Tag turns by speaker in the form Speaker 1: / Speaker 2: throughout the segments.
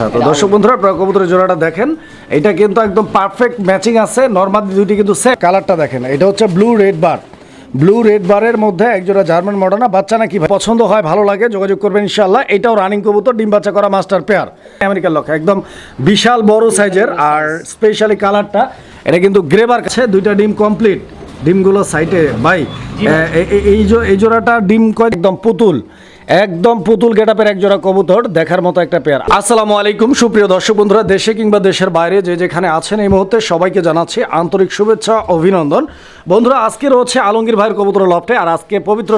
Speaker 1: তো দর্শক বন্ধুরা, আপনারা কবুতরের জোড়াটা দেখেন। এটা কিন্তু একদম পারফেক্ট ম্যাচিং আছে। নর্মাল দুইটি কিন্তু কালারটা দেখেন। এটা হচ্ছে blue red bar blue red বারের মধ্যে একজোড়া জার্মান মডার্না বাচ্চা নাকি পছন্দ হয়, ভালো লাগে, যোগাযোগ করবেন ইনশাল্লাহ এটাও রানিং কবুতর, ডিম বাচ্চা করা মাস্টার পেয়ার আমেরিকার লক্ষ্য একদম বিশাল বড় সাইজের আর স্পেশালি কালারটা এটা কিন্তু গ্রেবার কাছে, দুইটা ডিম কমপ্লিট ডিমগুলো সাইটে ভাই এই জোড়াটা ডিম কয় একদম পুতুল। একদম পুতুল গেটাপের একজোড়া কবুতর দেখার মতো একটা পেয়ার। আসসালামু আলাইকুম, সুপ্রিয় দর্শক বন্ধুরা, দেশে কিংবা দেশের বাইরে যে যেখানে আছেন এই মুহূর্তে সবাইকে জানাচ্ছি আন্তরিক শুভেচ্ছা, অভিনন্দন। বন্ধুরা, আজকে রয়েছে আলমগীর ভাইয়ের কবুতর লফটে, আর আজকে পবিত্র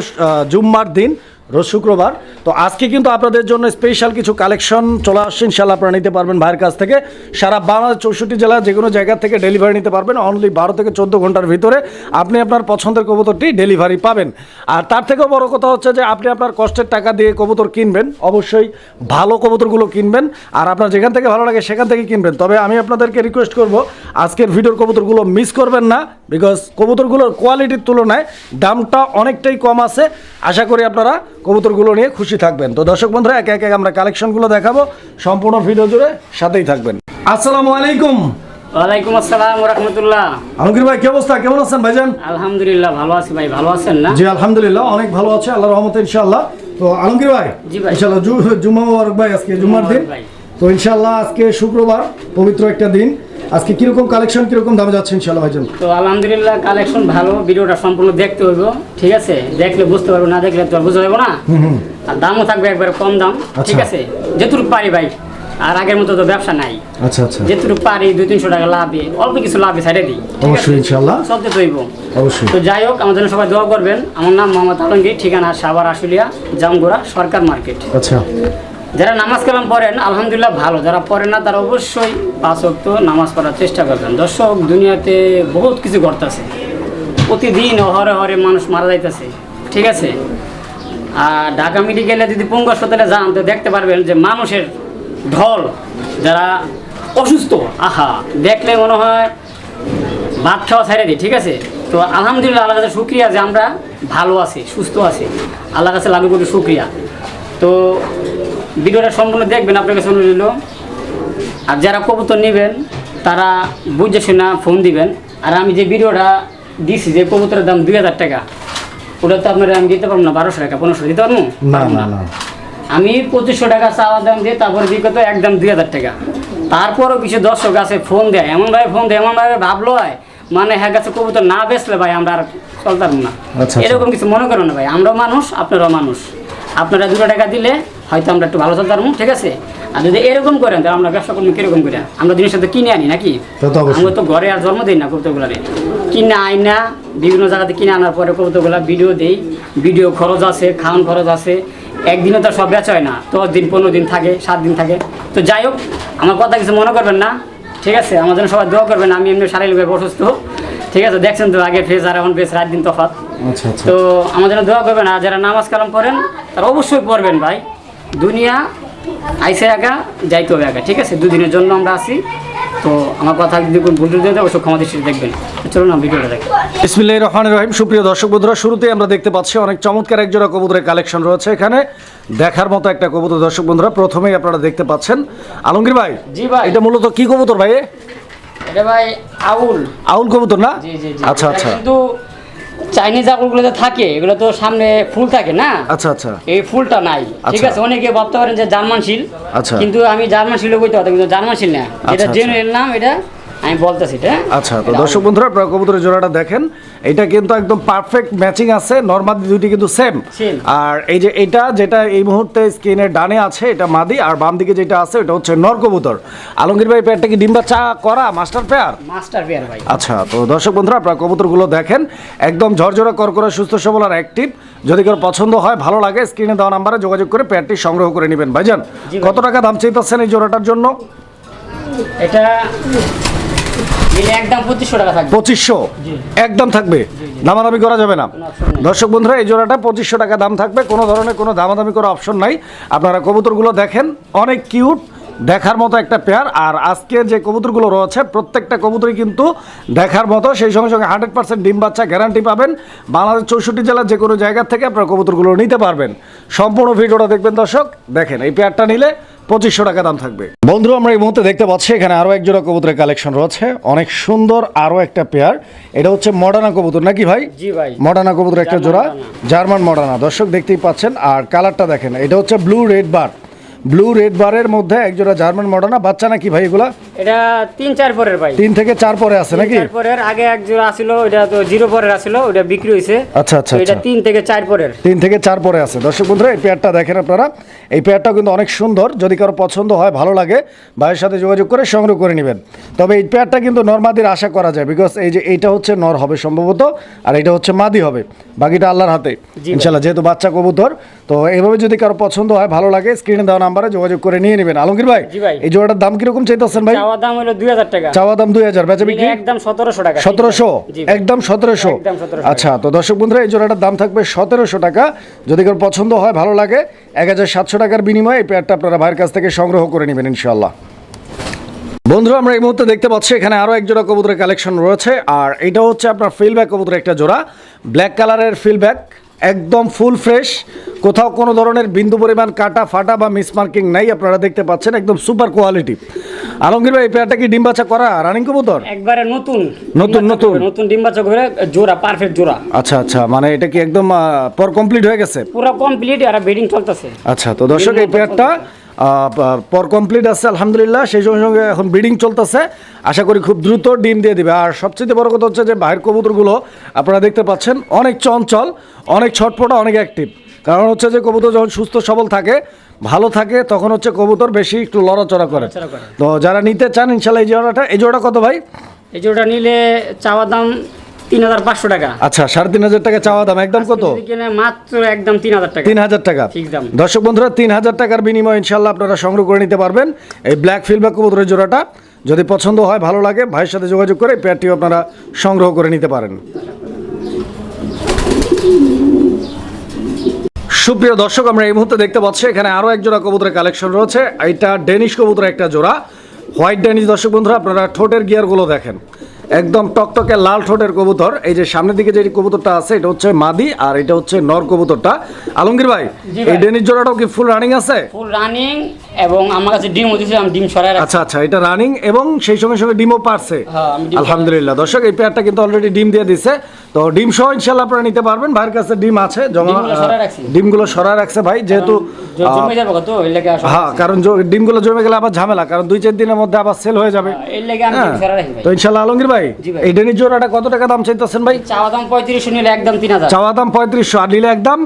Speaker 1: জুম্মার দিন। রোজ শুক্রবার। তো আজকে কিন্তু আপনাদের জন্য স্পেশাল কিছু কালেকশন চলে আসছে ইনশাল্লাহ আপনারা নিতে পারবেন ভাইয়ের কাছ থেকে। সারা বাংলাদেশ চৌষট্টি জেলা যে কোনো জায়গা থেকে ডেলিভারি নিতে পারবেন অনলি বারো থেকে চোদ্দ ঘণ্টার ভিতরে আপনি আপনার পছন্দের কবুতরটি ডেলিভারি পাবেন। আর তার থেকেও বড় কথা হচ্ছে যে আপনি আপনার কষ্টের টাকা দিয়ে কবুতর কিনবেন, অবশ্যই ভালো কবুতরগুলো কিনবেন, আর আপনার যেখান থেকে ভালো লাগে সেখান থেকে কিনবেন। তবে আমি আপনাদেরকে রিকোয়েস্ট করব, আজকের ভিডিওর কবুতরগুলো মিস করবেন না বিকজ কবুতরগুলোর কোয়ালিটির তুলনায় দামটা অনেকটাই কম আছে। আশা করি আপনারা কবুতরগুলো নিয়ে খুশি থাকবেন। তো দর্শক বন্ধুরা একে একে আমরা কালেকশনগুলো দেখাবো। সম্পূর্ণ ভিডিও জুড়ে সাথেই থাকবেন। আসসালামু আলাইকুম।
Speaker 2: ওয়ালাইকুম আসসালাম রহমতুল্লাহ।
Speaker 1: আলমগীর ভাই কি অবস্থা? কেমন আছেন ভাইজান?
Speaker 2: আলহামদুলিল্লাহ ভালো আছি ভাই। ভালো আছেন না?
Speaker 1: জি আলহামদুলিল্লাহ অনেক ভালো আছে। আল্লাহ রহমতে ইনশাআল্লাহ। তো আলমগীর ভাই
Speaker 2: জি ভাই।
Speaker 1: ইনশাআল্লাহ জু- জুম্মা মুবারক ভাই আজকে জুম্মার দিন। তো ইনশাআল্লাহ আজকে শুক্রবার পবিত্র একটা দিন। আজকে কীরকম কালেকশন কীরকম দামে যাচ্ছে ইনশাআল্লাহ ভাইজান?
Speaker 2: তো আলহামদুলিল্লাহ কালেকশন ভালো ভিডিওটা সম্পূর্ণ দেখতে হইব ঠিক আছে? দেখলে বুঝতে পারব না দেখলে তো আর বুঝতে পারব না। আর দামও থাকবে একবারে কম দাম ঠিক
Speaker 1: আচ্ছা।
Speaker 2: আছে? যেটুকু পারি ভাই আর আগের মতো তো ব্যবসা নাই।
Speaker 1: আচ্ছা আচ্ছা।
Speaker 2: যেটুকু পারি দুই তিনশো টাকা লাভে অল্প কিছু লাভে সাইডে দিই
Speaker 1: অবশ্যই ইনশাআল্লাহ।
Speaker 2: চলতে তো হইব।
Speaker 1: অবশ্যই।
Speaker 2: তো যাই হোক আমার জন্য সবাই দোয়া করবেন। আমার নাম মোহাম্মদ আলমগীর ঠিকানা সাভার আশুলিয়া জামগুড়া সরকার মার্কেট।
Speaker 1: আচ্ছা।
Speaker 2: যারা নামাজ কালাম পড়েন, আলহামদুলিল্লাহ ভালো। যারা পড়েন না, তারা অবশ্যই পাঁচ ওয়াক্ত নামাজ পড়ার চেষ্টা করবেন। দর্শক, দুনিয়াতে বহুত কিছু ঘটতেছে। প্রতিদিন হরে হরে মানুষ মারা যাইতেছে। ঠিক আছে? আর ঢাকা মেডিকেলে যদি পঙ্গু হাসপাতালে যান, তো দেখতে পারবেন যে মানুষের ঢল, যারা অসুস্থ, আহা, দেখলে মনে হয় ভাত খাওয়া ছেড়ে দিই ঠিক আছে? তো আলহামদুলিল্লাহ আল্লাহ কাছে শুক্রিয়া যে আমরা ভালো আছি, সুস্থ আছি। আল্লাহ কাছে লাগু করি শুক্রিয়া। তো ভিডিওটা সম্পূর্ণ দেখবেন আপনার কাছে অনুরোধ। আর যারা কবুতর নেবেন তারা বুঝে শুনে ফোন দিবেন। আর আমি যে ভিডিওটা দিছি যে কবুতরের দাম দুই হাজার টাকা ওটা তো আপনারা আমি দিতে পারব না বারোশো টাকা পনেরোশো দিতে পারব?
Speaker 1: না
Speaker 2: আমি পঁচিশশো টাকা চাওয়া দাম দিয়ে তারপরে বিগত একদম দুই হাজার টাকা। তারপরও কিছু দর্শক আছে ফোন দেয়। এমনভাবে ফোন দেয় এমনভাবে ভাবলো হয় মানে হ্যাঁ কাছে কবুতর না বেচলে ভাই আমরা আর চলতাম না।
Speaker 1: আচ্ছা, আচ্ছা।
Speaker 2: এরকম কিছু মনে করো না ভাই আমরাও মানুষ আপনারাও মানুষ। আপনারা দুটো টাকা দিলে হয়তো আমরা একটু ভালো চলতাম ঠিক আছে? আর যদি এরকম করেন তাহলে আমরা ব্যবসা করব কীরকম করে? আমরা জিনিসটা তো কিনে আনি নাকি। আমরা তো ঘরে আর জন্ম দিই না কবুতরগুলারে কিনে আই না বিভিন্ন জায়গাতে কিনে আনার পরে কবুতরগুলা ভিডিও দেই। ভিডিও খরচ আছে খাওয়ান খরচ আছে। একদিনে তো সব বেচা হয় না। দশ দিন পনেরো দিন থাকে সাত দিন থাকে। তো যাই হোক আমার কথা কিছু মনে করবেন না ঠিক আছে? আমার জন্য সবাই দোয়া করবেন আমি এমনি সারাই শারীরিকভাবে অসুস্থ ঠিক আছে দেখছেন তো আগে ফেস আর এখন ফেস রাত দিন
Speaker 1: আচ্ছা
Speaker 2: তো আমার জন্য দোয়া করবেন আর যারা নামাজ কালাম পড়েন তারা অবশ্যই পড়বেন ভাই। দুনিয়া আইসে একা যাইতে হবে একা ঠিক আছে? দুদিনের জন্য আমরা আসি তো আমার কথা যদি কোনো ভুল দিয়ে অবশ্যই ক্ষমা দৃষ্টিতে দেখবেন। তো চলুন না ভিডিওটা দেখি।
Speaker 1: বিসমিল্লাহ রহমান রহিম। সুপ্রিয় দর্শক বন্ধুরা শুরুতেই আমরা দেখতে পাচ্ছি অনেক চমৎকার কবুতরের কালেকশন রয়েছে এখানে। দেখার মতো একটা কবুতর দর্শক বন্ধুরা প্রথমেই আপনারা দেখতে পাচ্ছেন আলমগীর ভাই।
Speaker 2: জি ভাই।
Speaker 1: এটা মূলত কি কবুতর ভাই এ?
Speaker 2: এটা ভাই আউল।
Speaker 1: আউল কবুতর না?
Speaker 2: জি জি জি।
Speaker 1: আচ্ছা আচ্ছা।
Speaker 2: কিন্তু চাইনিজ আউলগুলো তো থাকে এগুলো তো সামনে ফুল থাকে না?
Speaker 1: আচ্ছা আচ্ছা।
Speaker 2: এই ফুলটা নাই। ঠিক
Speaker 1: আচ্ছা।
Speaker 2: আছে অনেকে ভাবতে পারেন যে জার্মান শিল
Speaker 1: আচ্ছা।
Speaker 2: কিন্তু আমি জার্মান শিল বলতে পারতাম কিন্তু জার্মান শিল না। এটা
Speaker 1: জেনুয়েল
Speaker 2: জেনুইন নাম এটা আমি বলতেছি এটা
Speaker 1: আচ্ছা তো দর্শক বন্ধুরা আপনারা কবুতরের জোড়াটা দেখেন। এটা কিন্তু একদম পারফেক্ট ম্যাচিং আছে। নর্মাল দুইটি কিন্তু সেম আর এই যে এটা যেটা এই মুহূর্তে স্ক্রিনের ডানে আছে এটা মাদি। আর বাম দিকে যেটা আছে এটা হচ্ছে নর কবুতর। আলমগীর ভাই পেয়ারটা কি ডিম্বা চা করা? Master pair?
Speaker 2: মাস্টার পেয়ার ভাই।
Speaker 1: আচ্ছা তো দর্শক বন্ধুরা আপনারা কবুতরগুলো দেখেন। একদম ঝরঝরা করকরা সুস্থ সবল আর অ্যাক্টিভ যদি কারও পছন্দ হয় ভালো লাগে স্ক্রিনে দেওয়া নাম্বারে যোগাযোগ করে পেয়ারটি সংগ্রহ করে নেবেন। ভাইজান কত টাকা দাম চাইতেছেন এই জোড়াটার জন্য?
Speaker 2: এটা পঁচিশশো।
Speaker 1: একদম থাকবে। দামাদামি করা যাবে না। দর্শক বন্ধুরা এই জোড়াটা পঁচিশশো টাকা দাম থাকবে। কোনো ধরনের কোনো দামাদামি করার অপশন নাই। আপনারা কবুতরগুলো দেখেন। অনেক কিউট দেখার মতো একটা পেয়ার আর আজকে যে কবুতরগুলো রয়েছে প্রত্যেকটা কবুতরই কিন্তু দেখার মতো। সেই সঙ্গে সঙ্গে হান্ড্রেড পার্সেন্ট ডিম বাচ্চা গ্যারান্টি পাবেন। বাংলাদেশ চৌষট্টি জেলার যে কোনো জায়গা থেকে আপনারা কবুতরগুলো নিতে পারবেন। সম্পূর্ণ ভিডিওটা দেখবেন দর্শক। দেখেন এই পেয়ারটা নিলে পঁচিশশো টাকা দাম থাকবে। বন্ধু আমরা এই মুহূর্তে দেখতে পাচ্ছি এখানে আরও এক জোড়া কবুতরের কালেকশন রয়েছে। অনেক সুন্দর আরও একটা পেয়ার। এটা হচ্ছে মডার্না কবুতর নাকি ভাই?
Speaker 2: জি ভাই।
Speaker 1: মডার্না কবুতর একটা জোড়া জার্মান মডার্না দর্শক দেখতেই পাচ্ছেন আর কালারটা দেখেন এটা হচ্ছে blue red bar. Blue red বারের মধ্যে এক জোড়া জার্মান মডার্না বাচ্চা নাকি ভাই এগুলা?
Speaker 2: এটা তিন চার পরের ভাই।
Speaker 1: তিন থেকে চার পরে আছে নাকি?
Speaker 2: চার পরের আগে এক জোড়া আছিল ওটা তো জিরো পরের আছিল ওটা বিক্রি হয়েছে
Speaker 1: আচ্ছা আচ্ছা
Speaker 2: এটা
Speaker 1: আচ্ছা।
Speaker 2: তিন থেকে চার পরের।
Speaker 1: তিন থেকে চার পরে আছে। দর্শক বন্ধুরা এই পেয়ারটা দেখেন আপনারা। এই পেয়ারটাও কিন্তু অনেক সুন্দর। যদি কারও পছন্দ হয় ভালো লাগে ভাইয়ের সাথে যোগাযোগ করে সংগ্রহ করে নেবেন। তবে এই পেয়ারটা কিন্তু নর্মাদির আশা করা যায় বিকজ এই যে এইটা হচ্ছে নর হবে সম্ভবত আর এটা হচ্ছে মাদি হবে। বাকিটা আল্লাহর হাতে ইনশাল্লাহ যেহেতু বাচ্চা কবুতর তো এইভাবে যদি কারও পছন্দ হয় ভালো লাগে স্ক্রিনে দেওয়া নাম্বারে যোগাযোগ করে নিয়ে নেবেন। আলমগীর ভাই। এই জোড়াটার দাম কীরকম চাইতেছেন ভাই?
Speaker 2: চাওয়া দাম হলো দুই হাজার টাকা।
Speaker 1: চাওয়া দাম দুই হাজার বেচা বিক্রি?
Speaker 2: একদম সতেরোশো টাকা।
Speaker 1: সতেরোশো?
Speaker 2: জি ভাই।
Speaker 1: একদম সতেরোশো?
Speaker 2: একদম 1700
Speaker 1: আচ্ছা তো দর্শক বন্ধুরা এই জোড়াটার দাম থাকবে সতেরোশো টাকা। যদি কারও পছন্দ হয় ভালো লাগে এক হাজার সাতশো টাকার বিনিময়ে এই প্যাডটা আপনারা ভাইয়ের কাছ থেকে সংগ্রহ করে নেবেন ইনশাল্লাহ বন্ধুরা, আমরা এই মুহূর্তে দেখতে পাচ্ছি, এখানে আরও এক জোড়া কবুতরের কালেকশন রয়েছে। আর এটা হচ্ছে আপনার ফিল্ডব্যাক কবুতরের একটা জোড়া। ব্ল্যাক কালারের ফিলব্যাক একদম ফুল ফ্রেশ কোথাও কোনো ধরনের বিন্দু পরিমাণ কাটা ফাটা বা মিসমার্কিং নাই আপনারা দেখতে পাচ্ছেন একদম সুপার কোয়ালিটি আলমগীর ভাই এই পেয়ারটা কি ডিম বাচ্চা করা? রানিং কবুতর?
Speaker 2: একবারে নতুন।
Speaker 1: নতুন, নতুন।
Speaker 2: নতুন ডিম বাচ্চা করে জোড়া পারফেক্ট জোড়া।
Speaker 1: আচ্ছা আচ্ছা মানে এটা কি একদম পর কমপ্লিট হয়ে গেছে?
Speaker 2: পুরো কমপ্লিট আর বেডিং চলতেছে।
Speaker 1: আচ্ছা তো দর্শক এই পেয়ারটা পর কমপ্লিট আছে আলহামদুলিল্লাহ। সেই সঙ্গে সঙ্গে এখন ব্রিডিং চলতেছে। আশা করি খুব দ্রুত ডিম দিয়ে দিবে। আর সবচেয়ে বড় কথা হচ্ছে যে বাহির কবুতরগুলো আপনারা দেখতে পাচ্ছেন অনেক চঞ্চল অনেক ছটপটা অনেক অ্যাক্টিভ কারণ হচ্ছে যে কবুতর যখন সুস্থ সবল থাকে ভালো থাকে তখন হচ্ছে কবুতর বেশি একটু লড়াচড়া করে। তো যারা নিতে চান ইনশাল্লাহ এই জোড়াটা এই জোড়াটা কত ভাই?
Speaker 2: এই জোড়া নিলে চাওয়া দাম তিন হাজার পাঁচশো টাকা।
Speaker 1: আচ্ছা সাড়ে তিন হাজার টাকা চাওয়া দাম একদম কত?
Speaker 2: যদি মাত্র একদম তিন হাজার টাকা।
Speaker 1: তিন হাজার টাকা। দর্শক বন্ধুরা তিন হাজার টাকার বিনিময়ে ইনশাল্লাহ আপনারা সংগ্রহ করে নিতে পারবেন এই ব্ল্যাক ফিল্ডব্যাক কবুতরের জোড়াটা। যদি পছন্দ হয় ভালো লাগে ভাইয়ের সাথে যোগাযোগ করে এই আপনারা সংগ্রহ করে নিতে পারেন। সুপ্রিয় দর্শক আমরা এই মুহূর্তে দেখতে পাচ্ছি এখানে আরও এক জোড়া কবুতরের কালেকশন রয়েছে। এইটা ডেনিশ কবুতরের একটা জোড়া। হোয়াইট ডেনিশ দর্শক বন্ধুরা আপনারা ঠোঁটের গিয়ারগুলো দেখেন। একদম টকটকে লাল ঠোঁটের কবুতর। এই যে সামনের দিকে যে কবুতরটা আছে এটা হচ্ছে মাদি আর এটা হচ্ছে নর কবুতরটা। আলমগীর ভাই এই ডেনিস জোড়াটাও কি ফুল রানিং আছে?
Speaker 2: ফুল রানিং এবং আমার কাছে ডিম হতেছে আমি ডিম সরাই
Speaker 1: আচ্ছা আচ্ছা এটা রানিং এবং সেই সঙ্গে সঙ্গে ডিমও পারছে।
Speaker 2: হ্যাঁ,
Speaker 1: আলহামদুলিল্লাহ। দর্শক এই পেয়ারটা কিন্তু অলরেডি ডিম দিয়ে দিছে। তো ডিম সহ ইনশাল্লাহ আপনারা নিতে পারবেন। ভাইয়ের কাছে ডিম আছে জমা
Speaker 2: ডিমগুলো সরায় রাখছি।
Speaker 1: ভাই যেহেতু হ্যাঁ কারণ ডিমগুলো জমে গেলে আবার ঝামেলা কারণ দুই চার দিনের মধ্যে আবার সেল হয়ে যাবে। হ্যাঁ
Speaker 2: সরাই ভাই।
Speaker 1: তো ইনশাল্লাহ আলমগীর ভাই
Speaker 2: ভাই।
Speaker 1: এই ডেনির জোড়াটা কত টাকা দাম চাইতেছেন ভাই?
Speaker 2: চাওয়া দাম পঁয়ত্রিশশো নিলে একদম তিন হাজার।
Speaker 1: চাওয়া দাম পঁয়ত্রিশশো আর নিলে একদম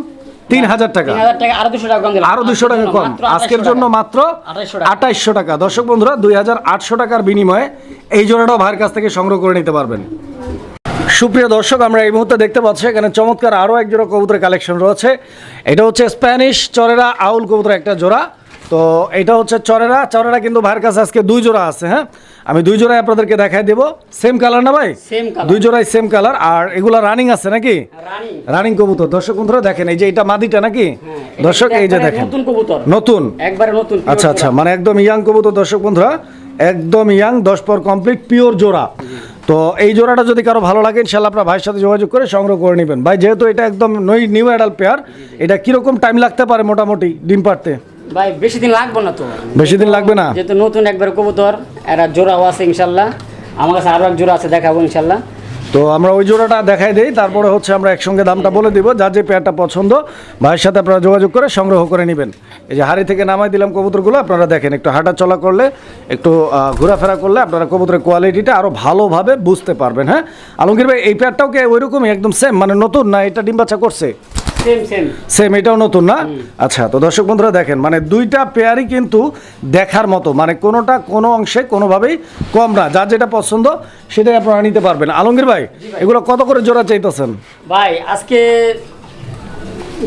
Speaker 1: তিন হাজার টাকা।
Speaker 2: তিন হাজার টাকা আরও দুশো টাকা
Speaker 1: আরও দুশো টাকা কম। আজকের জন্য মাত্র আঠাইশশো টাকা। দর্শক বন্ধুরা দুই হাজার আটশো টাকার বিনিময়ে এই জোড়াটাও ভাইয়ের কাছ থেকে সংগ্রহ করে নিতে পারবেন। সুপ্রিয় দর্শক আমরা এই মুহূর্তে দেখতে পাচ্ছি এখানে চমৎকার আরও এক জোড়া কবুতরের কালেকশন রয়েছে। এটা হচ্ছে স্প্যানিশ চরেরা আউল কবুতরের একটা জোড়া। তো এটা হচ্ছে চরেরা। চরেরা কিন্তু ভাইয়ের কাছে আজকে দুই জোড়া আছে হ্যাঁ? আমি দুই জোড়াই আপনাদেরকে দেখাই দেবো। সেম কালার না ভাই? দুই জোড়াই সেম কালার আর এগুলা রানিং আছে নাকি?
Speaker 2: রানিং
Speaker 1: কবুতর। দর্শক বন্ধুরা দেখেন এই যে এটা মাদিটা নাকি? দর্শক এই যে দেখেন।
Speaker 2: নতুন কবুতর।
Speaker 1: নতুন?
Speaker 2: একবারে নতুন
Speaker 1: আচ্ছা আচ্ছা মানে একদম ইয়াং কবুতর দর্শক বন্ধুরা। একদম ইয়াং দশ পর কমপ্লিট পিওর জোড়া। তো এই জোড়াটা যদি কারও ভালো লাগে ইনশাল্লাহ আপনার ভাইয়ের সাথে যোগাযোগ করে সংগ্রহ করে নেবেন। ভাই যেহেতু এটা একদম নই নিউ অ্যাডাল পেয়ার এটা কীরকম টাইম লাগতে পারে মোটামুটি ডিম পারতে
Speaker 2: ভাই বেশি দিন লাগবে না তো।
Speaker 1: বেশি দিন লাগবে না?
Speaker 2: যেহেতু নতুন একবার কবুতর এরা জোড়াও আছে ইনশাল্লাহ। আমার কাছে আরও এক জোড়া আছে দেখাবো ইনশাল্লাহ।
Speaker 1: তো আমরা ওই জোড়াটা দেখাই দেই তারপরে হচ্ছে আমরা একসঙ্গে দামটা বলে দিব যার যে পেয়ারটা পছন্দ ভাইয়ের সাথে আপনারা যোগাযোগ করে সংগ্রহ করে নেবেন। এই যে হাড়ি থেকে নামাই দিলাম কবুতরগুলো আপনারা দেখেন একটু হাঁটা চলা করলে একটু ঘোরাফেরা করলে আপনারা কবুতরের কোয়ালিটিটা আরও ভালোভাবে বুঝতে পারবেন হ্যাঁ? আলমগীর ভাই এই পেয়ারটাও কি ওই রকমই একদম সেম মানে নতুন না এটা ডিম বাচ্চা করছে?
Speaker 2: সেম
Speaker 1: এটাও নতুন না? আচ্ছা তো দর্শক বন্ধুরা দেখেন মানে দুইটা পেয়ারই কিন্তু দেখার মতো মানে কোনোটা কোনো অংশে কোনোভাবেই কম না। যার যেটা পছন্দ সেটাই আপনারা নিতে পারবেন। আলমগীর ভাই এগুলো কত করে জোড়া চাইতেছেন?
Speaker 2: ভাই আজকে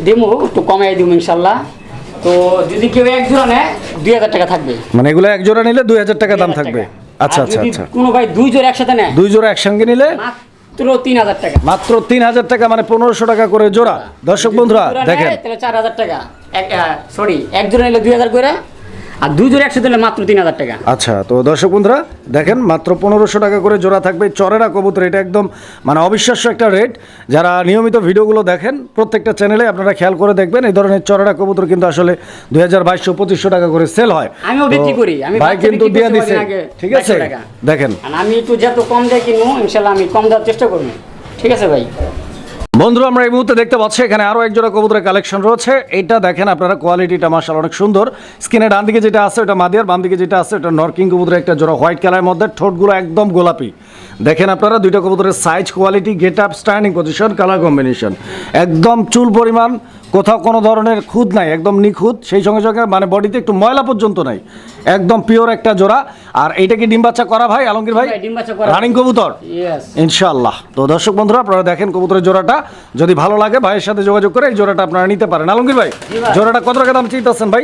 Speaker 2: দেবো একটু কমাই দিব ইনশাল্লাহ। তো যদি কেউ এক জোড়া নেয় দুই হাজার টাকা থাকবে।
Speaker 1: মানে এগুলো এক জোড়া নিলে দুই হাজার টাকা দাম থাকবে। আচ্ছা আচ্ছা আচ্ছা।
Speaker 2: কোনো ভাই দুই জোড়া একসাথে নেয়?
Speaker 1: দুই জোড়া একসঙ্গে নিলে
Speaker 2: মাত্র তিন হাজার টাকা।
Speaker 1: মাত্র তিন হাজার টাকা মানে পনেরোশো টাকা করে জোড়া। দর্শক বন্ধুরা দেখেন।
Speaker 2: চার হাজার টাকা। সরি এক জোড়া নিলে দুই হাজার করে আর দুই জোড়া একশো দিলে মাত্র তিন হাজার টাকা।
Speaker 1: আচ্ছা তো দর্শক বন্ধুরা দেখেন মাত্র পনেরোশো টাকা করে জোড়া থাকবে চরেরা কবুতর। এটা একদম মানে অবিশ্বাস্য একটা রেট। যারা নিয়মিত ভিডিওগুলো দেখেন প্রত্যেকটা চ্যানেলে আপনারা খেয়াল করে দেখবেন এই ধরনের চরেরা কবুতর কিন্তু আসলে দুই হাজার বাইশশো পঁচিশশো টাকা করে সেল হয়।
Speaker 2: আমিও বিক্রি করি। আমি
Speaker 1: ভাই কিন্তু দিয়ে দিছে। ঠিক আছে? দেখেন।
Speaker 2: আমি একটু যত কম দিয়ে কিনবো ইনশাল্লাহ আমি কম দেওয়ার চেষ্টা করব। ঠিক আছে ভাই?
Speaker 1: বন্ধুরা, আমরা এই মুহূর্তে দেখতে পাচ্ছি, এখানে আরও একজোড়া কবুতরের কালেকশন রয়েছে। এটা দেখেন আপনারা কোয়ালিটিটা মাসাল অনেক সুন্দর। স্কিনে ডান দিকে যেটা আছে, ওটা মাদিয়ার বাম দিকে যেটা আছে, ওটা নরকিং কবুতরের একটা জোড়া হোয়াইট কালারের মধ্যে। ঠোঁটগুলো একদম গোলাপি। দেখেন আপনারা, দুইটা কবুতরের size quality get up standing position colour combination একদম চুল পরিমাণ কোথাও কোনো ধরনের খুদ নাই একদম নিখুঁত। সেই সঙ্গে সঙ্গে মানে বডিতে একটু ময়লা পর্যন্ত নাই। একদম পিওর একটা জোড়া। আর এইটা কি ডিম বাচ্চা করা ভাই আলমগীর ভাই। রানিং কবুতর?
Speaker 2: ইয়েস
Speaker 1: ইনশাআল্লাহ। তো দর্শক বন্ধুরা আপনারা দেখেন কবুতরের জোড়াটা। যদি ভালো লাগে ভাইয়ের সাথে যোগাযোগ করে এই জোড়াটা আপনারা নিতে পারেন। আলমগীর ভাই জোড়াটা কত টাকা দাম চাইতেছেন ভাই?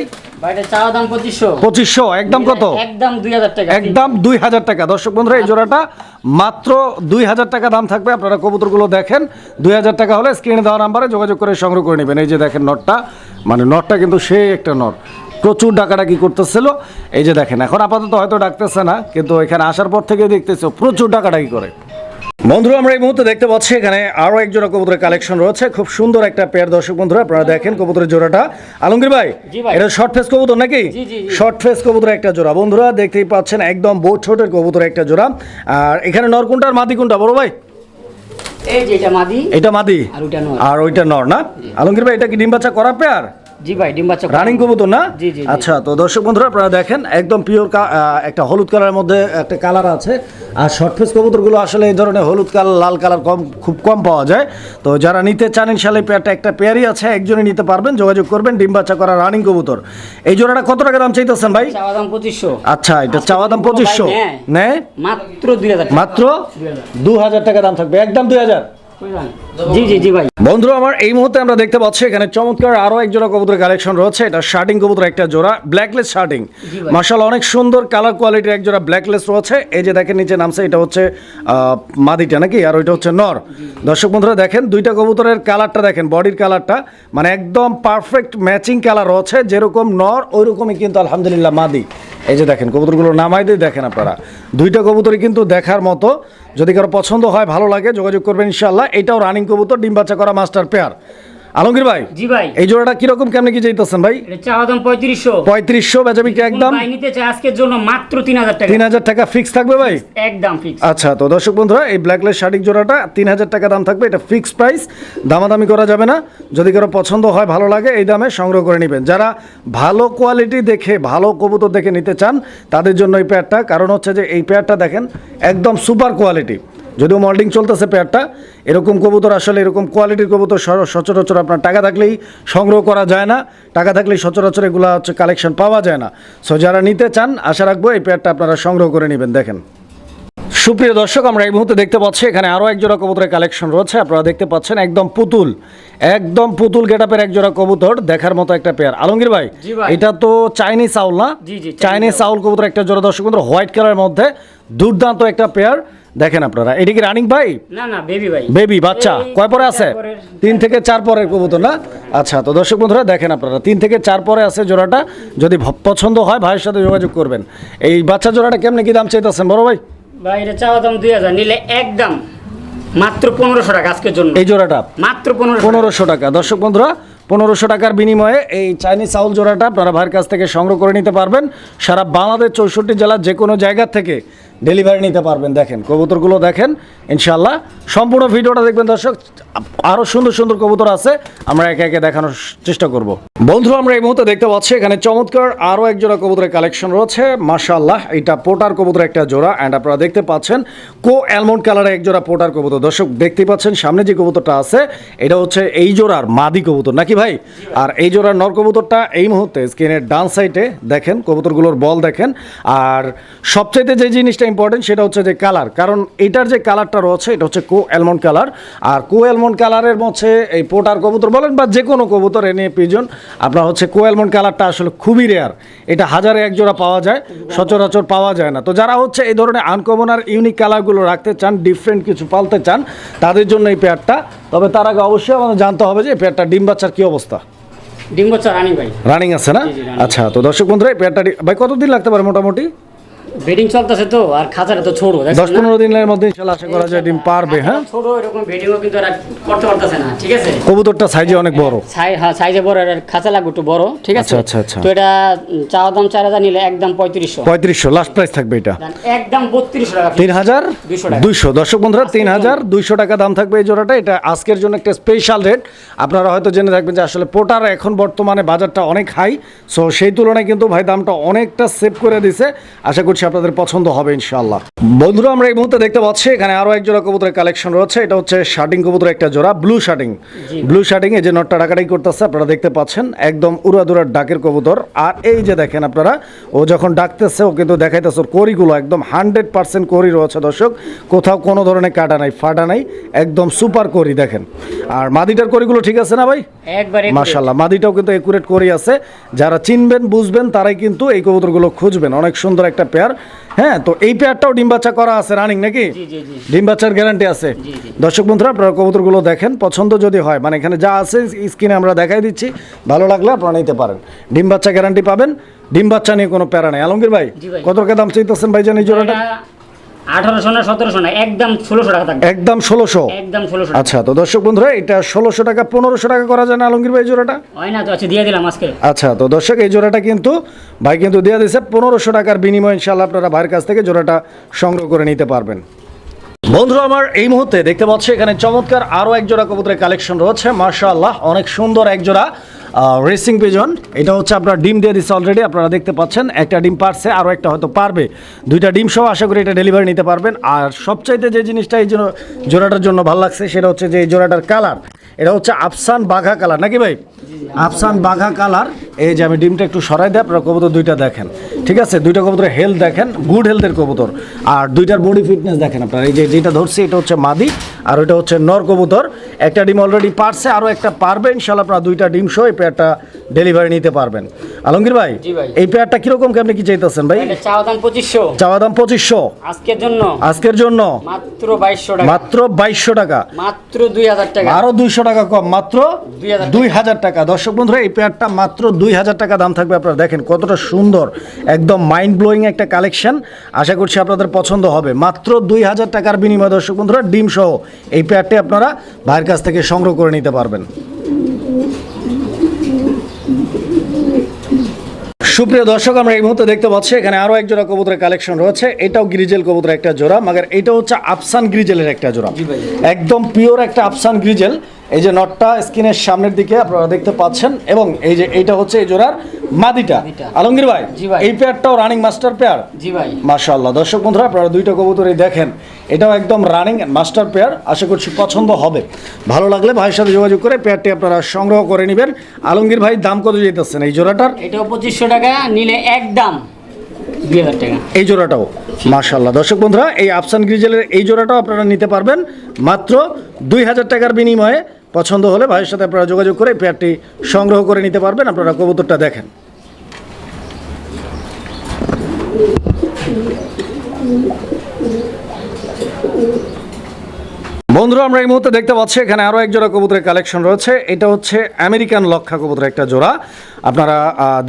Speaker 2: পঁচিশশো।
Speaker 1: একদম কত?
Speaker 2: একদম দুই হাজার টাকা।
Speaker 1: একদম দুই হাজার টাকা। দর্শক বন্ধুরা এই জোড়াটা মাত্র দুই হাজার টাকা দাম থাকবে। আপনারা কবুতরগুলো দেখেন। দুই হাজার টাকা হলে স্ক্রিনে দেওয়া নাম্বারে যোগাযোগ করে সংগ্রহ করে নেবেন। এই যে দেখেন নটটা মানে নটটা কিন্তু সে একটা নট। প্রচুর ডাকাডাকি করতেছিল। এই যে দেখেন এখন আপাতত হয়তো ডাকতেছে না কিন্তু এখানে আসার পর থেকে দেখতেছে প্রচুর ডাকাডাকি করে। বন্ধুরা আমরা এই মুহূর্তে দেখতে পাচ্ছি এখানে আরও এক জোড়া কবুতরের কালেকশন রয়েছে। খুব সুন্দর একটা পেয়ার দর্শক বন্ধুরা আপনারা দেখেন কবুতরের জোড়াটা। আলমগীর ভাই এটা শর্ট ফেস কবুতর নাকি?
Speaker 2: জি, জি, জি।
Speaker 1: শর্ট ফেস কবুতর একটা জোড়া। বন্ধুরা দেখতেই পাচ্ছেন একদম বোট ছোটের কবুতর একটা জোড়া। আর এখানে নর কোনটা মাদি কোনটা? বড় ভাই।
Speaker 2: এই যে এটা মাদি
Speaker 1: এটা মাদি?
Speaker 2: আর ওইটা নর।
Speaker 1: আর ওইটা নর না? আলমগীর ভাই এটা কি ডিম বাচ্চা করা পেয়ার
Speaker 2: জি ভাই ডিম বাচ্চা
Speaker 1: রানিং কবুতর না?
Speaker 2: জি, জি।
Speaker 1: আচ্ছা তো দর্শক বন্ধুরা আপনারা দেখেন একদম পিওর একটা হলুদ কালারের মধ্যে একটা কালার আছে। আর শর্ট ফেস কবুতরগুলো আসলে এই ধরনের হলুদ কালার লাল কালার কম খুব কম পাওয়া যায়। তো যারা নিতে চান ইনশাল্লাহ পেয়ারটা একটা পেয়ারই আছে একজনই নিতে পারবেন যোগাযোগ করবেন ডিম বাচ্চা করা রানিং কবুতর। এই জোড়াটা কত টাকা দাম চাইতেছেন ভাই?
Speaker 2: চাওয়া দাম পঁচিশশো।
Speaker 1: আচ্ছা এটা চাওয়া দাম পঁচিশশো।
Speaker 2: নেয়?
Speaker 1: নেয়
Speaker 2: মাত্র দুই হাজার
Speaker 1: মাত্র দু হাজার টাকা দাম থাকবে একদম দুই হাজার।
Speaker 2: জি জি জি ভাই।
Speaker 1: বন্ধুরা আমার এই মুহূর্তে আমরা দেখতে পাচ্ছি এখানে চমৎকার আরও এক জোড়া কবুতরের কালেকশন রয়েছে। এটা শার্টিং কবুতর একটা জোড়া ব্ল্যাকলেস শার্টিং মার্শাল অনেক সুন্দর কালার কোয়ালিটির এক জোড়া ব্ল্যাকলেস রয়েছে। এই যে দেখেন নিচে নামছে এটা হচ্ছে আহ, মাদিটা নাকি? আর ওইটা হচ্ছে নর। দর্শক বন্ধুরা দেখেন দুইটা কবুতরের কালারটা দেখেন বডির কালারটা মানে একদম পারফেক্ট ম্যাচিং কালার রয়েছে যেরকম নর ওইরকমই কিন্তু আলহামদুলিল্লাহ মাদি। এই যে দেখেন, কবুতরগুলো নামাই দিয়ে দেখেন আপনারা। দুইটা কবুতরই কিন্তু দেখার মতো। যদি কারও পছন্দ হয়, ভালো লাগে, যোগাযোগ করবেন ইনশাল্লাহ এটাও রানিং কবুতর, ডিম বাচ্চা করা মাস্টার পেয়ার আলমগীর ভাই
Speaker 2: জি ভাই।
Speaker 1: এই জোড়াটা কীরকম কেমনে কি চাইতেছেন ভাই?
Speaker 2: এটা চাওয়া দাম পঁয়ত্রিশশো।
Speaker 1: পঁয়ত্রিশশো বেচাবিকে একদম?
Speaker 2: ভাই নিতে চাই আজকের জন্য মাত্র তিন হাজার টাকা।
Speaker 1: তিন হাজার টাকা ফিক্স থাকবে ভাই?
Speaker 2: একদম ফিক্স
Speaker 1: আচ্ছা তো দর্শক বন্ধুরা এই ব্ল্যাকলেস শার্টিং জোড়াটা তিন হাজার টাকা দাম থাকবে এটা ফিক্স প্রাইস দামাদামি করা যাবে না। যদি কারও পছন্দ হয় ভালো লাগে এই দামে সংগ্রহ করে নেবেন। যারা ভালো কোয়ালিটি দেখে ভালো কবুতর দেখে নিতে চান তাদের জন্য এই পেয়ারটা কারণ হচ্ছে যে এই পেয়ারটা দেখেন একদম সুপার কোয়ালিটি যদিও মল্ডিং চলতেছে পেয়ারটা এরকম কবুতর আসলে এরকম কোয়ালিটির কবুতর সচরাচর আপনার টাকা থাকলেই সংগ্রহ করা যায় না। টাকা থাকলেই সচরাচর এগুলো হচ্ছে কালেকশন পাওয়া যায় না। সো যারা নিতে চান আশা রাখব এই পেয়ারটা আপনারা সংগ্রহ করে নেবেন দেখেন। সুপ্রিয় দর্শক আমরা এই মুহূর্তে দেখতে পাচ্ছি এখানে আরও এক জোড়া কবুতরের কালেকশন রয়েছে। আপনারা দেখতে পাচ্ছেন একদম পুতুল একদম পুতুল গেটাপের এক জোড়া কবুতর দেখার মতো একটা পেয়ার। আলমগীর ভাই এটা তো চাইনিজ চাউল না? চাইনিজ চাউল। কবুতর একটা জোড়া দর্শক হোয়াইট কালারের মধ্যে দুর্দান্ত একটা পেয়ার। দেখেন আপনারা এটা কি রানিং ভাই
Speaker 2: না না বেবি ভাই
Speaker 1: বেবি বাচ্চা কয় পরে আছে? তিন থেকে চার পরের কবুতর না? আচ্ছা তো দর্শক বন্ধুরা দেখেন আপনারা তিন থেকে চার পরে আছে জোড়াটা। যদি পছন্দ হয় ভাইয়ের সাথে যোগাযোগ করবেন। এই বাচ্চা জোড়াটা কেমনে কি দাম চাইতেছেন? বড় ভাই।
Speaker 2: ভাই এটা চাওয়া দাম দুই হাজার নিলে একদম মাত্র পনেরোশো টাকা আজকের জন্য।
Speaker 1: এই জোড়াটা?
Speaker 2: মাত্র পনেরোশো
Speaker 1: পনেরোশো টাকা। দর্শক বন্ধুরা পনেরোশো টাকার বিনিময়ে এই চাইনিজ চাউল জোড়াটা আপনারা ভাইয়ের কাছ থেকে সংগ্রহ করে নিতে পারবেন। সারা বাংলাদেশ চৌষট্টি জেলার যে কোনো জায়গা থেকে ডেলিভারি নিতে পারবেন, দেখেন। কবুতরগুলো দেখেন ইনশাল্লাহ সম্পূর্ণ ভিডিওটা দেখবেন দর্শক আরও সুন্দর সুন্দর কবুতর আছে, আমরা একে একে দেখানোর চেষ্টা করব। বন্ধুরা আমরা এই মুহূর্তে দেখতে পাচ্ছি, এখানে চমৎকার আরও এক জোড়া কবুতরের কালেকশন রয়েছে মাশাল্লাহ এটা পোটার কবুতর একটা জোড়া অ্যান্ড আপনারা দেখতে পাচ্ছেন, কো অ্যালমন্ড কালারের এক জোড়া পোটার কবুতর। দর্শক, দেখতে পাচ্ছেন, সামনে যে কবুতরটা আছে, এটা হচ্ছে এই জোড়ার মাদি কবুতর, নাকি ভাই? আর এই জোড়ার নর কবুতরটা এই মুহূর্তে স্ক্রিনের ডান সাইডে দেখেন, কবুতরগুলোর বল দেখেন, আর সবচাইতে যে জিনিসটা ইম্পর্টেন্ট সেটা হচ্ছে যে কালার কারণ এটার যে কালারটা রয়েছে এটা হচ্ছে কো অ্যালমন্ড কালার আর কো অ্যালমন্ড কালারের মধ্যে এই পোটার কবুতর বলেন বা যে কোনো কবুতর এনে পিজন আপনার হচ্ছে কো অ্যালমন্ড কালারটা আসলে খুবই রেয়ার এটা হাজারে এক জোড়া পাওয়া যায় সচরাচর পাওয়া যায় না। তো যারা হচ্ছে এই ধরনের আনকমন আর ইউনিক কালারগুলো রাখতে চান ডিফারেন্ট কিছু পালতে চান তাদের জন্য এই পেয়ারটা তবে তার আগে অবশ্যই আমাদের জানতে হবে যে এই পেয়ারটা ডিম বাচ্চার কী অবস্থা?
Speaker 2: ডিম বচ্চা রানি ভাই।
Speaker 1: রানিং আছে না। আচ্ছা তো দর্শক বন্ধুরা এই পেয়ারটা ভাই কতদিন লাগতে পারে মোটামুটি?
Speaker 2: বেডিং চলতেছে তো আর খাঁচাটা তো ছোট
Speaker 1: দশ? পনেরো দিনের মধ্যে ইনশাল্লাহ আশা করা যায় ডিম পারবে হ্যাঁ?
Speaker 2: ছোট এরকম কিন্তু এরা করতে পারতেছে না ঠিক আছে?
Speaker 1: কবুতরটা সাইজে অনেক বড়।
Speaker 2: সাই হ্যাঁ সাইজে বড় খাঁচা লাগবে একটু বড় ঠিক আছে?
Speaker 1: আচ্ছা, আচ্ছা, আচ্ছা।
Speaker 2: তো এটা চাওয়া দাম চার হাজার নিলে একদম পঁয়ত্রিশশো।
Speaker 1: পঁয়ত্রিশশো লাস্ট প্রাইস থাকবে এটা।
Speaker 2: একদম বত্রিশশো টাকা
Speaker 1: তিন হাজার
Speaker 2: 200 টাকা।
Speaker 1: দুইশো। দর্শক বন্ধুরা তিন হাজার দুইশো টাকা দাম থাকবে এই জোড়াটা। এটা আজকের জন্য একটা স্পেশাল রেট আপনারা হয়তো জেনে থাকবেন যে আসলে পোটার এখন বর্তমানে বাজারটা অনেক হাই সো সেই তুলনায় কিন্তু ভাই দামটা অনেকটা সেভ করে দিছে। আশা করছি আপনাদের পছন্দ হবে ইনশাআল্লাহ। বন্ধুরা আমরা এই মুহূর্তে দেখতে পাচ্ছি এখানে আরও এক জোড়া কবুতরের কালেকশন রয়েছে। এটা হচ্ছে শার্টিং কবুতরের একটা জোড়া ব্লু শার্টিং। ব্লু শার্টিং এই যে নটটা ডাকাটাই করতেছে আপনারা দেখতে পাচ্ছেন একদম উড়াদুরার ডাকের কবুতর। আর এই যে দেখেন আপনারা ও যখন ডাকতেছে ও কিন্তু দেখাইতেছে ওর করিগুলো একদম হান্ড্রেড পার্সেন্ট করি রয়েছে দর্শক। কোথাও কোনো ধরনের কাটা নাই ফাটা নাই একদম সুপার করি দেখেন। আর মাদিটার করিগুলো ঠিক আছে না ভাই?
Speaker 2: একবারে
Speaker 1: মাশাল্লাহ মাদিটাও কিন্তু একুরেট করি আছে। যারা চিনবেন বুঝবেন তারাই কিন্তু এই কবুতরগুলো খুঁজবেন। অনেক সুন্দর একটা পেয়ার হ্যাঁ তো এই পেয়ারটাও ডিম বাচ্চা করা আছে রানিং নাকি? ডিম বাচ্চার গ্যারান্টি আছে। দর্শক বন্ধুরা আপনারা কবুতরগুলো দেখেন পছন্দ যদি হয় মানে এখানে যা আছে স্ক্রিনে আমরা দেখাই দিচ্ছি ভালো লাগলে আপনারা নিতে পারেন। ডিম বাচ্চা গ্যারান্টি পাবেন ডিম বাচ্চা নিয়ে কোনো প্যারা নেই। আলমগীর ভাই। কত টাকা দাম চাইতেছেন ভাই জানি জোড়াটা?
Speaker 2: আঠারোশো না সতেরোশো না একদম ষোলোশো টাকা থাকবে।
Speaker 1: একদম ষোলোশো।
Speaker 2: একদম ষোলোশো
Speaker 1: আচ্ছা তো দর্শক বন্ধুরা এটা ষোলোশো টাকা পনেরোশো টাকা করা যায় না আলমগীর ভাই জোড়াটা?
Speaker 2: হয় না তো আচ্ছা দিয়ে দিলাম আজকে।
Speaker 1: আচ্ছা তো দর্শক এই জোড়াটা কিন্তু ভাই কিন্তু দিয়ে দিয়েছে পনেরোশো টাকার বিনিময়ে ইনশাল্লাহ আপনারা ভাইয়ের কাছ থেকে জোড়াটা সংগ্রহ করে নিতে পারবেন। বন্ধুরা আমার এই মুহূর্তে দেখতে পাচ্ছি এখানে চমৎকার আরও এক জোড়া কবুতরের কালেকশন রয়েছে। মার্শাল্লাহ অনেক সুন্দর এক জোড়া। রেসিং পিজন এটা হচ্ছে আপনার ডিম দিয়ে দিচ্ছে অলরেডি আপনারা দেখতে পাচ্ছেন, একটা ডিম পারছে আরও একটা হয়তো পারবে। দুইটা ডিম সহ আশা করি এটা ডেলিভারি নিতে পারবেন। আর সবচাইতে যে জিনিসটা এই জন্য জোড়াটার জন্য ভালো লাগছে, সেটা হচ্ছে যে এই জোড়াটার কালার এটা হচ্ছে আফসান বাঘা কালার নাকি ভাই? আফসান বাঘা কালার এই যে আমি ডিমটা একটু সরাই দিই, আপনারা কবুতর দুইটা দেখেন। ঠিক আছে? দুইটা কবুতরের হেলথ দেখেন গুড হেলথের কবুতর। আর দুইটার বডি ফিটনেস দেখেন আপনারা, এই যে যেটা ধরছি, এটা হচ্ছে মাদি আর ওইটা হচ্ছে নর কবুতর। একটা ডিম অলরেডি পারছে আরও একটা পারবে ইনশাল্লাহ আপনারা দুইটা ডিম সহ এই পেয়ারটা ডেলিভারি নিতে পারবেন। আলমগীর ভাই এই পেয়ারটা কীরকম কি আপনি কি চাইতেছেন ভাই?
Speaker 2: চাওয়া দাম পঁচিশশো।
Speaker 1: চাওয়া দাম পঁচিশশো।
Speaker 2: আজকের জন্য?
Speaker 1: আজকের জন্য?
Speaker 2: মাত্র বাইশশো টাকা।
Speaker 1: মাত্র বাইশশো টাকা।
Speaker 2: মাত্র দুই হাজার টাকা।
Speaker 1: আরও দুইশো টাকা কম মাত্র দুই হাজার টাকা। দর্শক বন্ধুরা এই পেয়ারটা মাত্র দুই হাজার টাকা দাম থাকবে। আপনারা দেখেন কতটা সুন্দর একদম মাইন্ড ব্লোয়িং একটা কালেকশন আশা করছি আপনাদের পছন্দ হবে। মাত্র দুই হাজার টাকার বিনিময়ে দর্শক বন্ধুরা ডিম সহ এই পেয়ারটি আপনারা ভাইয়ের কাছ থেকে সংগ্রহ করে নিতে পারবেন। সুপ্রিয় দর্শক আমরা এই মুহূর্তে দেখতে পাচ্ছি এখানে আরও এক জোড়া কবুতরের কালেকশন রয়েছে। এটাও গ্রিজেল কবুতরের একটা জোড়া মাগার এটা হচ্ছে আফসান গ্রিজেলের একটা জোড়া। একদম পিওর একটা আফসান গ্রিজেল। এই যে নটটা স্ক্রিনের সামনের দিকে আপনারা দেখতে পাচ্ছেন এবং এই যে এইটা হচ্ছে এই জোড়ার মাদিটা। আলমগীর ভাই এই পেয়ারটাও রানিং মাস্টার পেয়ার
Speaker 2: জি ভাই।
Speaker 1: মাশাআল্লাহ। দর্শক বন্ধুরা আপনারা দুইটা কবুতরই দেখেন। এটাও একদম রানিং মাস্টার পেয়ার আশা করছি পছন্দ হবে। ভালো লাগলে ভাইয়ের সাথে যোগাযোগ করে পেয়ারটি আপনারা সংগ্রহ করে নেবেন। আলমগীর ভাই দাম কত যেতেছেন এই জোড়াটার?
Speaker 2: এটাও পঁচিশশো টাকা নিলে একদম দুই হাজার
Speaker 1: এই জোড়াটাও মাশাল্লাহ দর্শক বন্ধুরা, এই আফসান গ্রিজেলের এই জোড়াটাও আপনারা নিতে পারবেন মাত্র দুই হাজার টাকার বিনিময়ে। পছন্দ হলে ভাইয়ের সাথে আপনারা যোগাযোগ করে পেয়ারটি সংগ্রহ করে নিতে পারবেন। আপনারা কবুতরটা দেখেন। বন্ধুরা, আমরা এই মুহূর্তে দেখতে পাচ্ছি, এখানে আরও এক জোড়া কবুতরের কালেকশন রয়েছে। এটা হচ্ছে আমেরিকান লক্ষা কবুতরের একটা জোড়া। আপনারা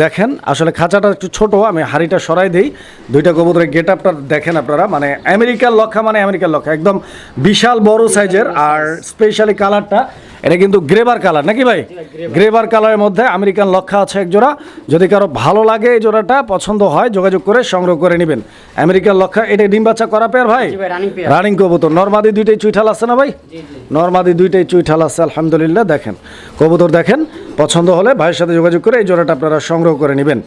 Speaker 1: দেখেন আসলে খাঁচাটা একটু ছোট আমি হাড়িটা সরাই দিই। দুইটা কবুতরের গেট আপটা দেখেন আপনারা মানে আমেরিকার লক্ষা মানে আমেরিকার লক্ষা একদম বিশাল বড় সাইজের আর স্পেশালি কালারটা এটা কিন্তু গ্রেবার কালার নাকি ভাই? গ্রেবার কালারের মধ্যে আমেরিকান লক্ষা আছে এক জোড়া যদি কারও ভালো লাগে এই জোড়াটা পছন্দ হয় যোগাযোগ করে সংগ্রহ করে নেবেন। আমেরিকান লক্ষা এটা ডিম বাচ্চা করা পেয়ার ভাই? রানিং কবুতর নর্মাদি দুইটাই চুইঠাল আছে না ভাই? নর্মাদি দুইটাই চুইঠাল আছে আলহামদুলিল্লাহ দেখেন। কবুতর দেখেন পছন্দ হলে ভাইয়ের সাথে যোগাযোগ করে এই জোড়াটা আপনারা সংগ্রহ করে নেবেন।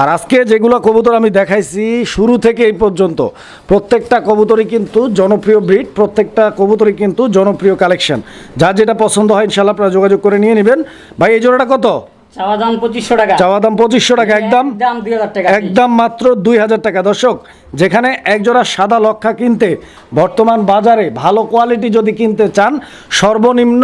Speaker 1: আর আজকে যেগুলো কবুতর আমি দেখাইছি শুরু থেকে এই পর্যন্ত প্রত্যেকটা কবুতরই কিন্তু জনপ্রিয় ব্রিড প্রত্যেকটা কবুতরই কিন্তু জনপ্রিয় কালেকশন যা যেটা পছন্দ হয় ইনশাল্লাহ আপনারা যোগাযোগ করে নিয়ে নেবেন। ভাই এই জোড়াটা কত?
Speaker 2: চাওয়া দাম পঁচিশশো টাকা।
Speaker 1: চাওয়া দাম পঁচিশশো টাকা একদম?
Speaker 2: একদম টাকা।
Speaker 1: একদম মাত্র দুই হাজার টাকা। দর্শক যেখানে একজোড়া সাদা লক্ষা কিনতে বর্তমান বাজারে ভালো কোয়ালিটি যদি কিনতে চান সর্বনিম্ন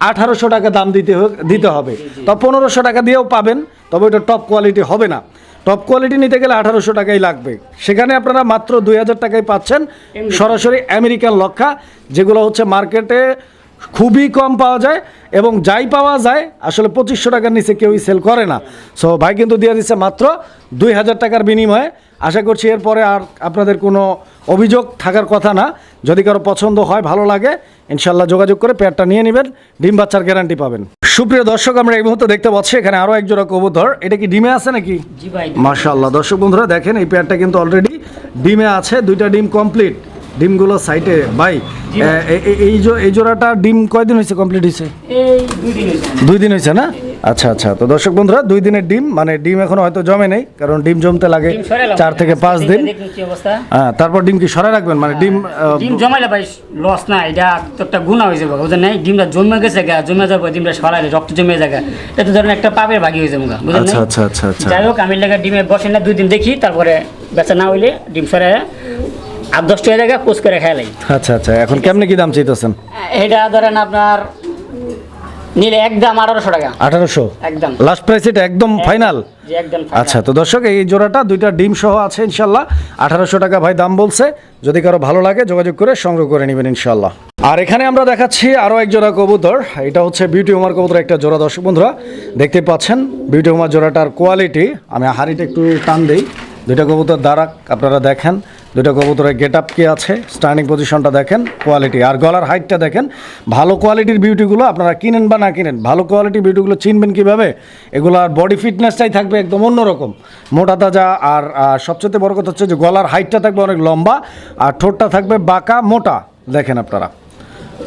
Speaker 1: আঠারোশো টাকা দাম দিতে দিতে হবে। তো পনেরোশো টাকা দিয়েও পাবেন তবে ওটা টপ কোয়ালিটি হবে না। টপ কোয়ালিটি নিতে গেলে আঠারোশো টাকাই লাগবে। সেখানে আপনারা মাত্র দুই হাজার টাকায় পাচ্ছেন সরাসরি আমেরিকান লক্ষা যেগুলো হচ্ছে মার্কেটে খুবই কম পাওয়া যায় এবং যাই পাওয়া যায় আসলে পঁচিশশো টাকার নিচে কেউই সেল করে না। সো ভাই কিন্তু দিয়ে দিচ্ছে মাত্র দুই হাজার টাকার বিনিময়ে। আশা করছি এরপরে আর আপনাদের কোনো অভিযোগ থাকার কথা না। যদি কারও পছন্দ হয় ভালো লাগে ইনশাল্লাহ যোগাযোগ করে পেয়ারটা নিয়ে নেবেন ডিম বাচ্চার গ্যারান্টি পাবেন। সুপ্রিয় দর্শক আমরা এই মুহূর্তে দেখতে পাচ্ছি এখানে আরও একজোড়া কবুতর। এটা কি ডিমে আছে নাকি? মাশাল্লাহ দর্শক বন্ধুরা দেখেন এই পেয়ারটা কিন্তু অলরেডি ডিমে আছে দুইটা ডিম কমপ্লিট ডিমগুলো সাইটে ভাই এই এই জোড়াটা ডিম কয়দিন হয়েছে কমপ্লিট হয়েছে?
Speaker 2: এই দুই দিন হয়েছে।
Speaker 1: না? আচ্ছা আচ্ছা। তো দর্শক বন্ধুরা দুই দিনের ডিম মানে ডিম এখন হয়তো জমে নেই কারণ ডিম জমতে লাগে চার থেকে পাঁচ দিন। হ্যাঁ তারপর ডিম কি সরাই রাখবেন? মানে ডিম
Speaker 2: ডিম জমাইলে ভাই লস না এটা তো একটা গুণা হয়েছে যাবে বুঝলেন নাই? ডিমটা জমে গেছে গা জমে যাওয়ার পর ডিমটা সরাইলে রক্ত জমে যাবে এটা ধরেন একটা পাপের ভাগি হয়েছে মুখা বুঝলেন
Speaker 1: আচ্ছা আচ্ছা আচ্ছা আচ্ছা।
Speaker 2: যাই হোক আমি লেগে ডিমে বসে না দুই দিন দেখি তারপরে বেচা না হইলে ডিম সরে আট দশ টাকা জায়গা পোস্ট করে খেয়ালাই
Speaker 1: আচ্ছা আচ্ছা এখন কেমনে কি দাম চাইতেছেন?
Speaker 2: এটা ধরেন আপনার নিলে একদম আঠারোশো টাকা।
Speaker 1: আঠারোশো?
Speaker 2: একদম।
Speaker 1: লাস্ট প্রাইস এটা একদম ফাইনাল
Speaker 2: final।
Speaker 1: আচ্ছা তো দর্শক এই জোড়াটা দুইটা ডিম সহ আছে ইনশাল্লাহ। আঠারোশো টাকা ভাই দাম বলছে। যদি কারও ভালো লাগে যোগাযোগ করে সংগ্রহ করে নেবেন ইনশাল্লাহ। আর এখানে আমরা দেখাচ্ছি আরও এক জোড়া কবুতর। এটা হচ্ছে বিউটি উমার কবুতর একটা জোড়া দর্শক বন্ধুরা দেখতে পাচ্ছেন। বিউটি উমার জোড়াটার কোয়ালিটি আমি হাড়িটা একটু টান দিই। দুইটা কবুতর দাঁড়াক আপনারা দেখেন। দুইটা কবুতরের গেট আপ কি আছে? স্টার্নিং পজিশনটা দেখেন কোয়ালিটি আর গলার হাইটটা দেখেন, ভালো কোয়ালিটির বিউটিগুলো আপনারা কিনেন বা না কিনেন, ভালো কোয়ালিটির বিউটিগুলো চিনবেন কীভাবে? এগুলো আর বডি ফিটনেসটাই থাকবে একদম অন্যরকম। মোটা তাজা আর আর সবচেয়ে বড় কথা হচ্ছে যে গলার হাইটটা থাকবে অনেক লম্বা, আর ঠোঁটটা থাকবে বাঁকা মোটা। দেখেন আপনারা।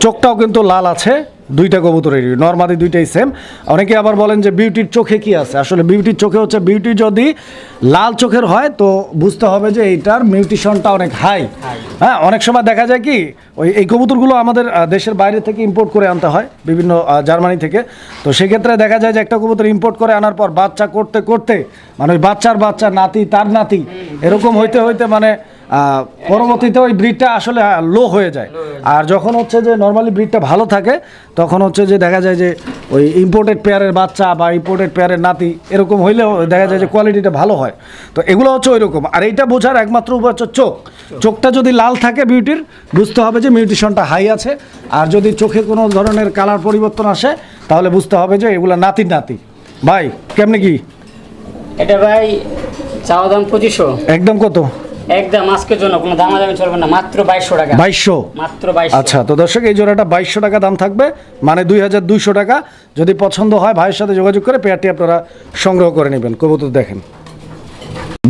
Speaker 1: চোখটাও কিন্তু লাল আছে, দুইটা কবুতরেরই, নর্মালি দুইটাই সেম অনেকে আবার বলেন যে বিউটির চোখে কি আছে? আসলে বিউটির চোখে হচ্ছে বিউটি যদি লাল চোখের হয়, তো বুঝতে হবে যে এইটার মিউটিশনটা অনেক হাই হ্যাঁ অনেক সময় দেখা যায় কি, ওই এই কবুতরগুলো আমাদের দেশের বাইরে থেকে ইম্পোর্ট করে আনতে হয়, বিভিন্ন জার্মানি থেকে। তো সেক্ষেত্রে দেখা যায় যে একটা কবুতর ইম্পোর্ট করে আনার পর বাচ্চা করতে করতে মানে ওই বাচ্চার বাচ্চা নাতি, তার নাতি, এরকম হইতে হইতে মানে পরবর্তীতে ওই ব্রিডটা আসলে লো হয়ে যায়। আর যখন হচ্ছে যে নর্মালি ব্রিডটা ভালো থাকে তখন হচ্ছে যে দেখা যায় যে ওই ইম্পোর্টেড পেয়ারের বাচ্চা বা ইম্পোর্টেড পেয়ারের নাতি এরকম হইলেও দেখা যায় যে কোয়ালিটিটা ভালো হয়। তো এগুলো হচ্ছে ওই রকম আর এইটা বোঝার একমাত্র উপায় হচ্ছে চোখ। চোখটা যদি লাল থাকে বিউটির বুঝতে হবে যে মিউটিশনটা হাই আছে। আর যদি চোখে কোনো ধরনের কালার পরিবর্তন আসে তাহলে বুঝতে হবে যে এগুলো নাতির নাতি। ভাই কেমনে কি?
Speaker 2: এটা ভাই চাওয়া দাম পঁচিশশো।
Speaker 1: একদম কত?
Speaker 2: একদম আজকের জন্য কোনো দামাদামি চলবে না মাত্র টাকা। মাত্র
Speaker 1: আচ্ছা তো দর্শক এই জোড়াটা টাকা দাম থাকবে মানে দুই হাজার দুইশো টাকা। যদি পছন্দ হয় ভাইয়ের সাথে যোগাযোগ করে পেয়ারটি আপনারা সংগ্রহ করে নেবেন। কবুতর দেখেন।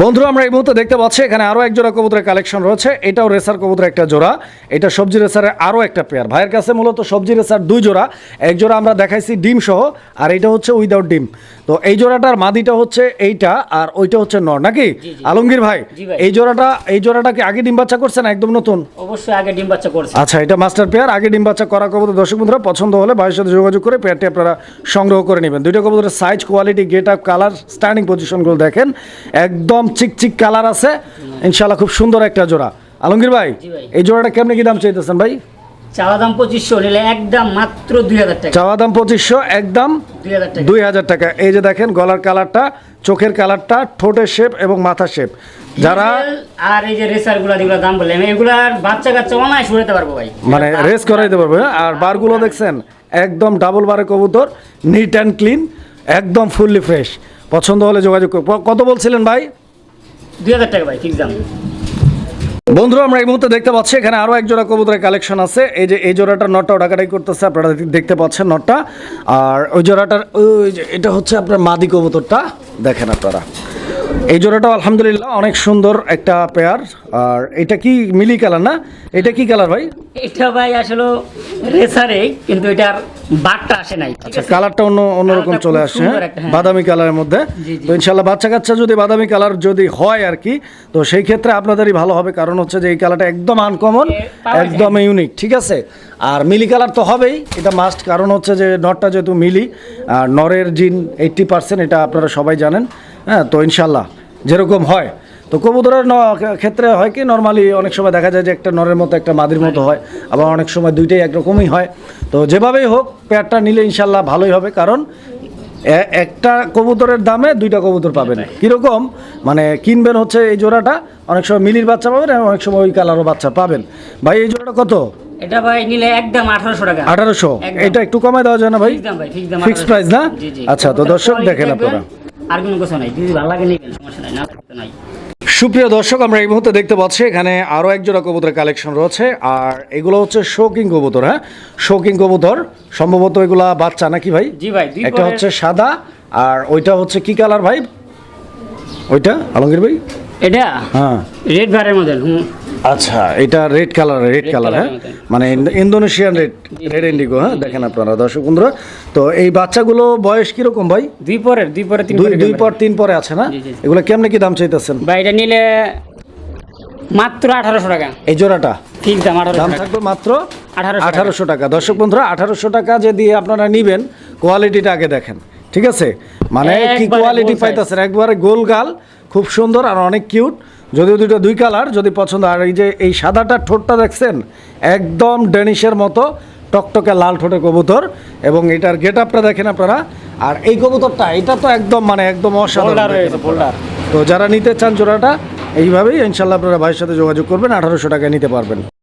Speaker 1: বন্ধুরা আমরা এই মুহূর্তে দেখতে পাচ্ছি এখানে আরও এক জোড়া কবুতরের কালেকশন রয়েছে। এটাও রেসার কবুতর একটা জোড়া। এটা সবজি রেসারের আরও একটা পেয়ার ভাইয়ের কাছে মূলত সবজি রেসার দুই জোড়া। এক জোড়া আমরা দেখাইছি ডিম সহ আর এটা হচ্ছে উইদাউট ডিম। তো এই জোড়াটার মাদিটা হচ্ছে এইটা আর ওইটা হচ্ছে নর। নাকি? আলমগীর ভাই
Speaker 2: ভাই।
Speaker 1: এই জোড়াটা এই জোড়াটা কি আগে ডিম বাচ্চা করছে না একদম নতুন?
Speaker 2: অবশ্যই আগে ডিম বাচ্চা করছে।
Speaker 1: আচ্ছা এটা মাস্টার পেয়ার আগে ডিম বাচ্চা করা কবুতর। দর্শক বন্ধুরা পছন্দ হলে ভাইয়ের সাথে যোগাযোগ করে পেয়ারটি আপনারা সংগ্রহ করে নেবেন। দুইটা কবুতরের size quality get up colour standing পজিশনগুলো দেখেন। একদম চিকচিক কালার আছে। ইনশাল্লাহ খুব সুন্দর একটা জোড়া। আলমগীর ভাই এই জোড়াটা কেমনে কি দাম চাইতেছেন ভাই?
Speaker 2: চাওয়া দাম পঁচিশশো নিলে একদম মাত্র দুই হাজার টাকা।
Speaker 1: চাওয়া দাম পঁচিশশো একদম
Speaker 2: দুই হাজার টাকা।
Speaker 1: দুই হাজার টাকা। এই যে দেখেন গলার কালারটা চোখের কালারটা ঠোঁটের শেপ এবং শেপ যারা
Speaker 2: আর এই যে রেসার যেগুলো দাম বললাম এগুলার বাচ্চা কাচ্চা অনায় শুরুতে পারব ভাই।
Speaker 1: মানে রেস করাইতে পারবে হ্যাঁ? আর বারগুলো দেখছেন একদম ডাবল বারে কবুতর নিট অ্যান্ড ক্লিন একদম ফুললি ফ্রেশ পছন্দ হলে যোগাযোগ কত বলছিলেন ভাই?
Speaker 2: দুই হাজার টাকা ভাই ফিক্স দাম।
Speaker 1: বন্ধুরা, আমরা এই মুহূর্তে দেখতে পাচ্ছি, এখানে আরও এক জোড়া কবুতরের কালেকশন আছে। এই যে, এই জোড়াটা নটটা ডাকাডাকি করতেছে, আপনারা দেখতে পাচ্ছেন নটটা। আর ওই জোড়াটার, ওই এটা হচ্ছে আপনার মাদি কবুতরটা। দেখেন আপনারা এই জোড়াটাও আলহামদুলিল্লাহ অনেক সুন্দর একটা পেয়ার আর এটা কি মিলি কালার না এটা কি কালার ভাই
Speaker 2: এটা ভাই আসলে রেসারে কিন্তু এটার বাটটা আসে নাই
Speaker 1: আচ্ছা কালারটা অন্য অন্যরকম চলে আসছে হ্যাঁ?
Speaker 2: হ্যাঁ।
Speaker 1: বাদামি কালারের মধ্যে। তো ইনশাল্লাহ বাচ্চা কাচ্চা যদি বাদামি কালার যদি হয় আর কি তো সেই ক্ষেত্রে আপনাদেরই ভালো হবে কারণ হচ্ছে যে এই কালারটা একদম আনকমন। একদম ইউনিক ঠিক আছে আর মিলি কালার তো হবেই এটা মাস্ট কারণ হচ্ছে যে নটটা যেহেতু মিলি আর নরের জিন এইট্টি পার্সেন্ট এটা আপনারা সবাই জানেন। হ্যাঁ তো ইনশাল্লাহ যেরকম হয়। তো কবুতরের ক্ষেত্রে হয় কি নর্মালি অনেক সময় দেখা যায় যে একটা নরের মতো একটা মাদির মতো হয় আবার অনেক সময় দুইটাই একরকমই হয়। তো যেভাবেই হোক পেয়ারটা নিলে ইনশাল্লাহ ভালোই হবে কারণ একটা কবুতরের দামে দুইটা কবুতর পাবেন। কীরকম? মানে কিনবেন হচ্ছে এই জোড়াটা অনেক সময় মিলির বাচ্চা পাবেন এবং অনেক সময় ওই কালারও বাচ্চা পাবেন। ভাই এই জোড়াটা কত?
Speaker 2: এটা ভাই নিলে একদম আঠারোশো টাকা।
Speaker 1: আঠারোশো?
Speaker 2: একদম।
Speaker 1: এটা একটু কমায় দেওয়া যায় না ভাই?
Speaker 2: ফিক্স দাম ভাই ফিক্স দাম
Speaker 1: ফিক্স প্রাইস না? আচ্ছা তো দর্শক দেখেন আপনারা।
Speaker 2: আর কোনো কিছু নাই। যদি ভালো লাগে নিবেন সমস্যা নাই না নাই।
Speaker 1: সুপ্রিয় দর্শক আমরা এই মুহূর্তে দেখতে পাচ্ছি এখানে আরও এক জোড়া কবুতরের কালেকশন রয়েছে। আর এগুলো হচ্ছে শৌকিং কবুতর হ্যাঁ? শৌকিং কবুতর সম্ভবত এগুলা বাচ্চা নাকি ভাই?
Speaker 2: জি ভাই
Speaker 1: একটা হচ্ছে সাদা আর ওইটা হচ্ছে কি কালার ভাই? ওইটা আলমগীর ভাই?
Speaker 2: এটা?
Speaker 1: হ্যাঁ।
Speaker 2: রেড ভারের মধ্যে
Speaker 1: আচ্ছা এটা রেড কালার রেড কালার হ্যাঁ? মানে ইন্দোনেশিয়ান রেড রেড ইন্ডিগো হ্যাঁ দেখেন আপনারা দর্শক বন্ধুরা। তো এই বাচ্চাগুলো বয়স কীরকম ভাই?
Speaker 2: দুই পরের দুই পরে তিন
Speaker 1: দুই দুই পর তিন পরে আছে না। এগুলো কেমনে কি দাম চাইতেছেন?
Speaker 2: ভাই এটা নিলে মাত্র আঠারোশো টাকা।
Speaker 1: এই জোড়াটা?
Speaker 2: ফিক্স দাম
Speaker 1: দাম থাকবে মাত্র
Speaker 2: 1800
Speaker 1: আঠারোশো টাকা। দর্শক বন্ধুরা আঠারোশো টাকা যে দিয়ে আপনারা নিবেন কোয়ালিটিটা আগে দেখেন। ঠিক আছে? মানে কি কোয়ালিটি। পাইতেছেন? একবারে গোল গাল খুব সুন্দর আর অনেক কিউট যদিও দুটো দুই কালার যদি পছন্দ আর এই যে এই সাদাটা ঠোঁটটা দেখছেন একদম ডেনিশের মতো টকটকে লাল ঠোঁটে কবুতর এবং এটার গেট আপটা দেখেন আপনারা। আর এই কবুতরটা এটা তো একদম মানে একদম অসাধারণ তো যারা নিতে চান চোরাটা এইভাবেই ইনশাল্লাহ আপনারা ভাইয়ের সাথে যোগাযোগ করবেন আঠারোশো টাকায় নিতে পারবেন।